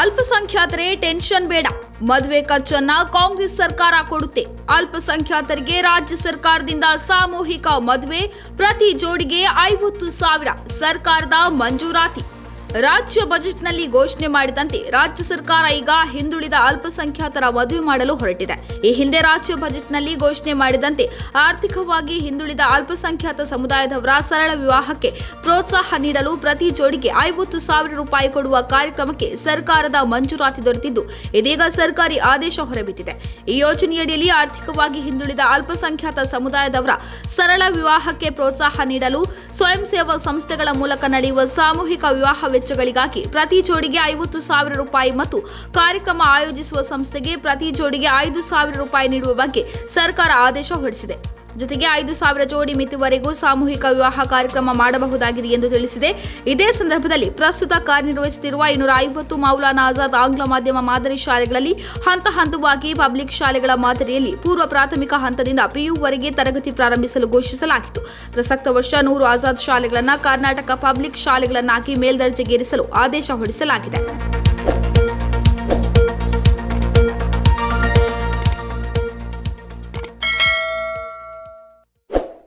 ಅಲ್ಪಸಂಖ್ಯಾತರೇ tension ಬೇಡ. ಮದುವೆ ಖರ್ಚನ್ನ ಕಾಂಗ್ರೆಸ್ ಸರ್ಕಾರ ಕೊಡುತ್ತೆ. ಅಲ್ಪಸಂಖ್ಯಾತರಿಗೆ ರಾಜ್ಯ ಸರ್ಕಾರದಿಂದ ಸಾಮೂಹಿಕ ಮದುವೆ ಪ್ರತಿ ಜೋಡಿಗೆ ಐವತ್ತು ಸಾವಿರ. ಸರ್ಕಾರದ ಮಂಜೂರಾತಿ. ರಾಜ್ಯ ಬಜೆಟ್ನಲ್ಲಿ ಘೋಷಣೆ ಮಾಡಿದಂತೆ ರಾಜ್ಯ ಸರ್ಕಾರ ಈಗ ಹಿಂದುಳಿದ ಅಲ್ಪಸಂಖ್ಯಾತರ ಮದುವೆ ಮಾಡಲು ಹೊರಟಿದೆ. ಈ ಹಿಂದೆ ರಾಜ್ಯ ಬಜೆಟ್ನಲ್ಲಿ ಘೋಷಣೆ ಮಾಡಿದಂತೆ ಆರ್ಥಿಕವಾಗಿ ಹಿಂದುಳಿದ ಅಲ್ಪಸಂಖ್ಯಾತ ಸಮುದಾಯದವರ ಸರಳ ವಿವಾಹಕ್ಕೆ ಪ್ರೋತ್ಸಾಹ ನೀಡಲು ಪ್ರತಿ ಜೋಡಿಗೆ ಐವತ್ತು ಸಾವಿರ ರೂಪಾಯಿ ಕೊಡುವ ಕಾರ್ಯಕ್ರಮಕ್ಕೆ ಸರ್ಕಾರದ ಮಂಜೂರಾತಿ ದೊರೆತಿದ್ದು, ಇದೀಗ ಸರ್ಕಾರಿ ಆದೇಶ ಹೊರಬಿದ್ದಿದೆ. ಈ ಯೋಜನೆಯಡಿಯಲ್ಲಿ ಆರ್ಥಿಕವಾಗಿ ಹಿಂದುಳಿದ ಅಲ್ಪಸಂಖ್ಯಾತ ಸಮುದಾಯದವರ ಸರಳ ವಿವಾಹಕ್ಕೆ ಪ್ರೋತ್ಸಾಹ ನೀಡಲು ಸ್ವಯಂ ಸೇವಾ ಸಂಸ್ಥೆಗಳ ಮೂಲಕ ನಡೆಯುವ ಸಾಮೂಹಿಕ ವಿವಾಹ ವೆಚ್ಚಗಳಿಗಾಗಿ ಪ್ರತಿ ಜೋಡಿಗೆ ಐವತ್ತು ಸಾವಿರ ರೂಪಾಯಿ ಮತ್ತು ಕಾರ್ಯಕ್ರಮ ಆಯೋಜಿಸುವ ಸಂಸ್ಥೆಗೆ ಪ್ರತಿ ಜೋಡಿಗೆ ಐದು ಸಾವಿರ ರೂಪಾಯಿ ನೀಡುವ ಬಗ್ಗೆ ಸರ್ಕಾರ ಆದೇಶ ಹೊರಡಿಸಿದೆ. ಜೊತೆಗೆ ಐದು ಸಾವಿರ ಜೋಡಿ ಮಿತಿವರೆಗೂ ಸಾಮೂಹಿಕ ವಿವಾಹ ಕಾರ್ಯಕ್ರಮ ಮಾಡಬಹುದಾಗಿದೆ ಎಂದು ತಿಳಿಸಿದೆ. ಇದೇ ಸಂದರ್ಭದಲ್ಲಿ ಪ್ರಸ್ತುತ ಕಾರ್ಯನಿರ್ವಹಿಸುತ್ತಿರುವ ಇನ್ನೂರ ಐವತ್ತು ಮೌಲಾನಾ ಆಜಾದ್ ಆಂಗ್ಲ ಮಾಧ್ಯಮ ಮಾದರಿ ಶಾಲೆಗಳಲ್ಲಿ ಹಂತ ಹಂತವಾಗಿ ಪಬ್ಲಿಕ್ ಶಾಲೆಗಳ ಮಾದರಿಯಲ್ಲಿ ಪೂರ್ವ ಪ್ರಾಥಮಿಕ ಹಂತದಿಂದ ಪಿಯುವರೆಗೆ ತರಗತಿ ಪ್ರಾರಂಭಿಸಲು ಘೋಷಿಸಲಾಗಿತ್ತು. ಪ್ರಸಕ್ತ ವರ್ಷ ನೂರು ಆಜಾದ್ ಶಾಲೆಗಳನ್ನು ಕರ್ನಾಟಕ ಪಬ್ಲಿಕ್ ಶಾಲೆಗಳನ್ನಾಗಿ ಮೇಲ್ದರ್ಜೆಗೇರಿಸಲು ಆದೇಶ ಹೊರಡಿಸಲಾಗಿದೆ.